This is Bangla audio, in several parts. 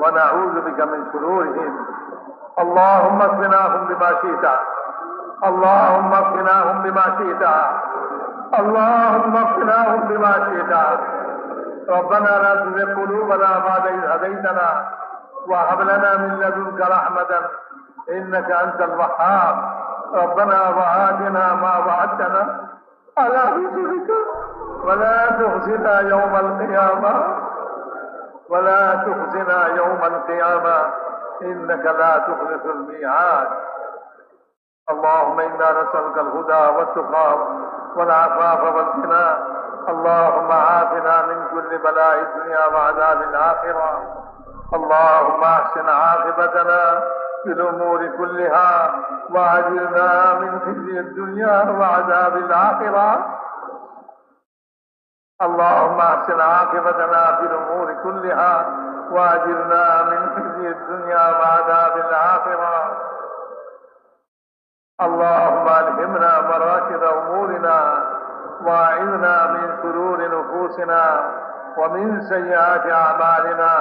ونعوذ بك من شرورهم. اللهم اكفناهم بما شئت. اللهم اكفناهم بما شئت. اللهم اكفناهم بما شئت. ربنا لا تزغ قلوبنا بعد إذ هديتنا وهب لنا من لدنك رحمة إنك أنت الوهاب. ربنا وآتنا ما وعدتنا. على رسلك ولا تخزنا يوم القيامة. ولا تخزنا يوم القيامة إنك لا تخلف الميعاد. اللهم إنا نسألك الهدى والتقى والعفاف والغنى. اللهم عافنا من كل بلاء الدنيا وعذاب الآخرة. اللهم أحسن عاقبتنا في الأمور كلها وأجرنا من خزي الدنيا وعذاب الآخرة. اللهم أحسن عاقبتنا في الأمور كلها وأجرنا من خزي الدنيا وعذاب الآخرة. اللهم ألهمنا مراشد أمورنا وأعذنا من شرور نفوسنا ومن سيئات أعمالنا.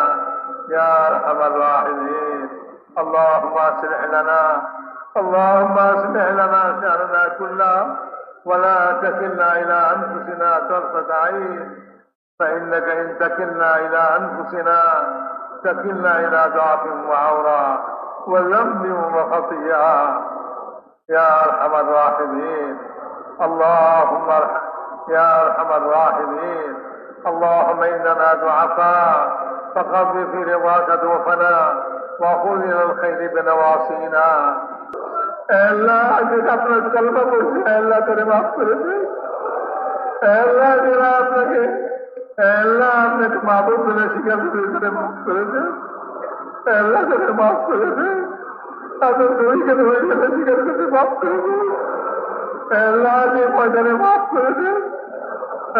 يا أرحم الراحمين. اللهم أصلح لنا اللهم أصلح لنا شأننا كله. ولا تكلنا إلى أنفسنا طرفة عين فإنك إن تكلنا إلى أنفسنا تكلنا إلى ضعف وعورة وذنب وخطيئة. يا أرحم الراحمين اللهم يا أرحم الراحمين اللهم إننا ضعفاء فقض في رضاك ضعفنا وخذ إلى الخير بنواصينا. আল্লাহ যেটা আপনার কল্পনা করছে আল্লাহ করে মাফ করে দেয় আল্লাহ যারা আপনাকে, আল্লাহ আপনাকে মাহবুব বলে স্বীকার করে করে মাফ করে দেয় আল্লাহ করে মাফ করে দেয় তাদের দুইখানে হয়ে গেলে স্বীকার করে মাফ করে দেয় আল্লাহ যে ময়দানে মাফ করে দেয়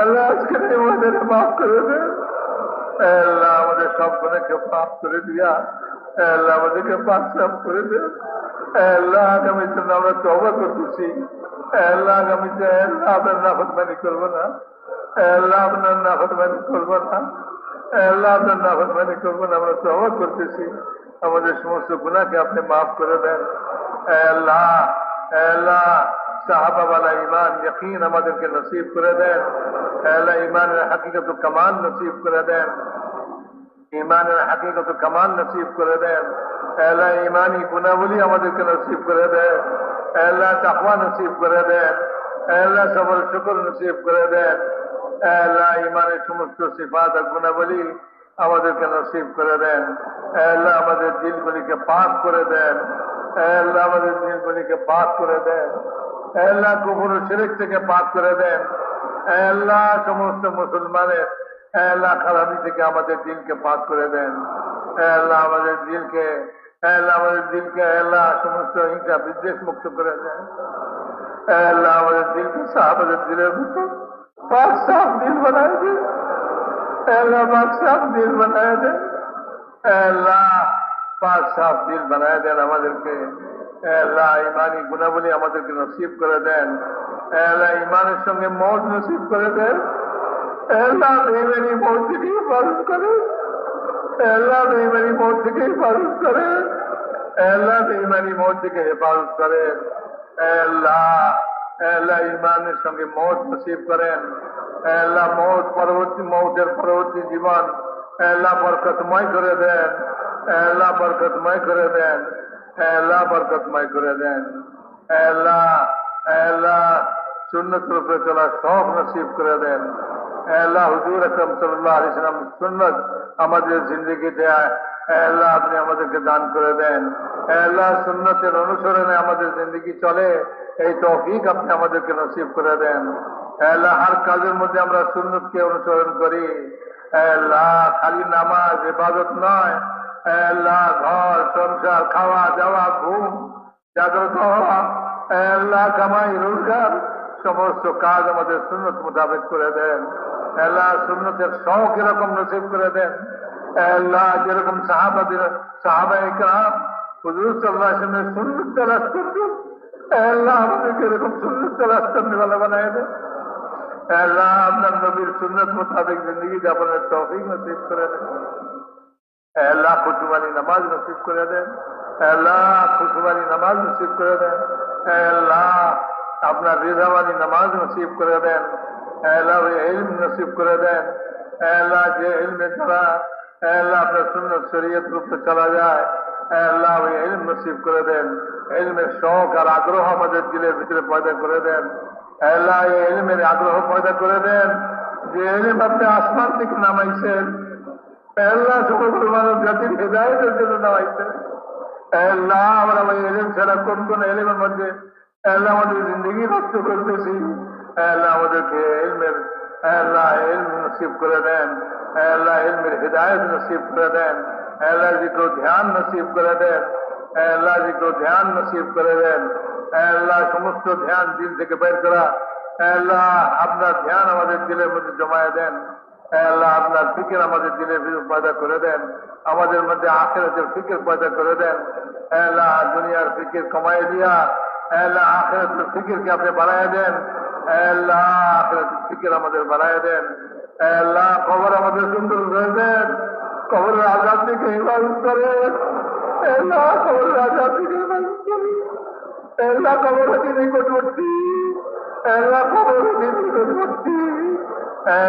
আল্লাহ আজকে এই ময়দানে মাফ করে দেয় আল্লাহ আমাদের সব গুণকে মাফ করে দিয়া, আল্লাহ আমাদেরকে সাফ করে দেয় আল্লাহ আগামীতে আমরা তবা করতেছি আল্লাহ আগামীতে আল্লাহ আপনার নাফরমানি করব না আল্লাহ আপনার নাফরমানি করব না আল্লাহ আপনার নাফরমানি করব না আমরা তবা করতেছি আমাদের সমস্ত গুণাকে আপনি মাফ করে দেন আল্লাহ আল্লাহ সাহাবাওয়ালা ইমান যকিন আমাদেরকে নসিব করে দেন আল্লাহ ইমানের হাকিকত কামান নসিব করে দেন ইমানের হাকিকত কামান নসিব করে দেন। আল্লাহ ইমানি গুণাবলী আমাদেরকে নসিব করে দেন। আল্লাহ তাকওয়া নসিব করে দেন। আল্লাহ সবর শুকর নসিব করে দেন। আল্লাহ ইমানের সমস্ত সিফাত আর গুণাবলী আমাদেরকে নসিব করে দেন। আল্লাহ আমাদের দিলগুলিকে পাক করে দেন। আল্লাহ আমাদের দিলগুলিকে পাক করে দেন। আল্লাহ কুকুর শিরিক থেকে পাক করে দেন। আল্লাহ সমস্ত মুসলমানের আল্লাহ খারাপি থেকে আমাদের দিনকে পাক করে দেন। আল্লাহ আমাদের দিলকে আল্লাহ আমাদের দিলকে আল্লাহ সমস্ত হিংসা বিদ্বেষ মুক্ত করে দেন। আল্লাহ আমাদের দিলকে আমাদের দিলের মতো পাক সাফ দিল বানায় দেন। আল্লাহ পাক সাফ দিল বানায় দেন। আল্লাহ পাক সাফ দিল বানায় দেন আমাদেরকে। আল্লাহ ইমানি গুণাবলী আমাদেরকে নসিব করে দেন। আল্লাহ ইমানের সঙ্গে মত নসিব করে দেন। আল্লাহ বেইমানি মত থেকে হিফাজত করে আল্লাহ বেইমানি মত থেকে হিফাজত করে আল্লাহ বেইমানি মত থেকে হেফাজত করে আল্লাহ আল্লাহ ইমানের সঙ্গে মত নসিব করেন আল্লাহ মত পরবর্তী, মৌতের পরবর্তী জীবন আল্লাহ বরকতময় করে দেন আল্লাহ বরকতময় করে দেন আল্লাহ বরকতময় করে দেন আল্লাহ আল্লাহ সুন্নতের উপরে চলা সব নসিব করে দেন। হুজুর আকরম সাল্লাহ সুন্নত আমাদের জিন্দগিতে আল্লাহ আপনি আমাদেরকে দান করে দেন। আল্লাহ সুন্নতের অনুসরণে আমাদের জিন্দগি চলে, এই তৌফিক আপনি আমাদেরকে নসিব করে দেন। আল্লাহ হার কাজের মধ্যে আমরা সুন্নতকে অনুসরণ করি। আল্লাহ খালি নামাজ, ইবাদত নয়। আল্লাহ ঘর, সংসার, খাওয়া, দাওয়া, ঘুম, জাগ্রত হওয়া আল্লাহ কামাই, রোজগার, সমস্ত কাজ আমাদের সুন্নত মোতাবেক করে দেন। আল্লাহ সুন্নতের শখ এরকম নসিব করে দেন। আল্লাহ যেরকম সাহাবাদের সাহাবা ইকরাম হুজুর সাল্লাহ আসলামের সুন্নত তালাশ করবেন আপনার নবীর নামাজ নসিব করে দেন। আল্লাহ ইলম নসিব করে দেন আল্লাহ যে ইলমের দ্বারা আল্লাহ আপনার সুন্নত শরীয়ত রূপে চলা যায় আল্লাহ ওই ইলম নসিব করে দেন ইলমের শখ আর আগ্রহ আমাদের দিলের ভিতরে পয়দা করে দেন আল্লাহ এই ইলমের আগ্রহ পয়দা করে দেন, যে ইলম আপনি আসমান থেকে নামাইছেন আল্লাহ সকল মানব জাতির হেদায়তের জন্য নামাইছেন আল্লাহ আমরা ওই এলেম ছাড়া কোন কোন এলেমের মধ্যে আল্লাহ আমাদের জিন্দগি নষ্ট করতেছি। আল্লাহ আমাদেরকে এলমের, আল্লাহ এলম নসিব করে দেন, আল্লাহ এলমের হৃদায়ত নসিব করে দেন, আল্লাহ জিকে ধ্যান নসিব করে দেন, আল্লাহ জিকে ধ্যান নসিব করে দেন, আল্লাহ সমস্ত ধ্যান দিল থেকে বের করা, আল্লাহ আপনার ধ্যান আমাদের দিলের মধ্যে জমায়ে দেন, আল্লাহ আপনার ফিকির আমাদের ভিতরে পয়দা করে দেন, আমাদের মধ্যে আখেরাতের ফিকির পয়দা করে দেন, আল্লাহ দুনিয়ার ফিকির কমাই দিয়া, আল্লাহ আখেরাতের ফিকিরকে আপনি বাড়ায় দেন ফিকির আমাদের বাড়ায় দেন। আল্লাহ, কবর আমাদের সুন্দর করে দেন। কবরের আজাদ থেকে হিফাজত করেন আল্লাহ, কবরের আজাদ থেকে হিফাজত করেন আল্লাহ কবরকে নিকটবর্তী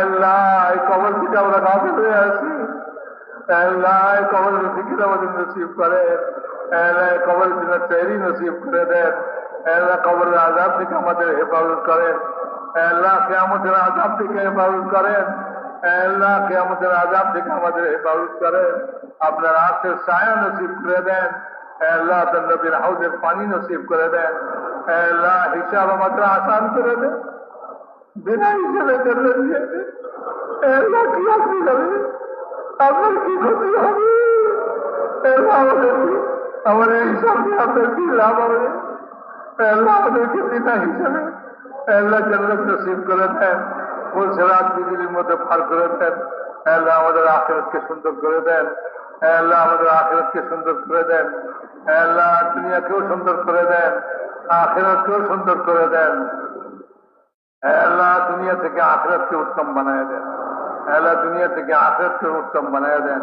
আল্লাহ এই কবর থেকে আমরা গাফিল হয়ে আছি আল্লাহ কবরের ফিকির আমাদের নসিব করে আল্লাহ কবরের তৈরি নসিব করে দেন। আল্লাহ কবরের আজাদ থেকে আমাদের হেফাজত করেন। আল্লাহ কেয়ামতের আজাদ থেকে হেফাজত করেন। আল্লাহ কেয়ামতের আজাদ থেকে আমাদের হেফাজত করেন। আপনার আশের ছায়া নসিব করে দেন। আল্লাহ নবীর হাউজের পানি নসিব করে দেন। আল্লাহ হিসাব আমাদের আসান করে দেন। বিনা হিসেবে চলে দিয়েছে আল্লাহ কি আপনি যাবে আপনার কি ক্ষতি হবে? আল্লাহ আমাদের আমাদের হিসাব আপনার কি লাভ হবে? আল্লাহ আমাদেরকে বিনা হিসাবে আল্লাহ জন্নত নসিব করে দেন। বলছে, রাত বিজলির মধ্যে পার করে দেন। আল্লাহ আমাদের আখেরতকে সুন্দর করে দেন। আল্লাহ আমাদের আখেরতকে সুন্দর করে দেন। আল্লাহ দুনিয়াকেও সুন্দর করে দেন। আখেরতকেও সুন্দর করে দেন। আল্লাহ দুনিয়া থেকে আখরাতকে উত্তম বানায় দেন। আল্লাহ দুনিয়া থেকে আখরাতকে উত্তম বানায় দেন।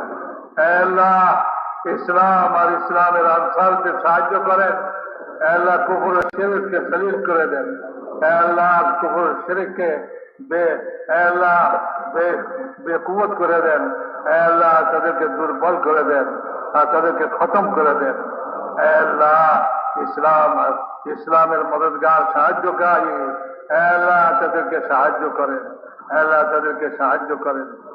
আল্লাহ ইসলাম আর ইসলামের আনসারকে সাহায্য করেন। আল্লাহ কুকুর শেরিককে সলিল করে দেন। আল্লাহ কুকুর শেরিককে বে করে দেন। আল্লাহ তাদেরকে দুর্বল করে দেন আর তাদেরকে খতম করে দেন। আল্লাহ ইসলাম, ইসলামের মদতগার সাহায্যকারী। আল্লাহ তাদেরকে সাহায্য করেন। আল্লাহ তাদেরকে সাহায্য করেন।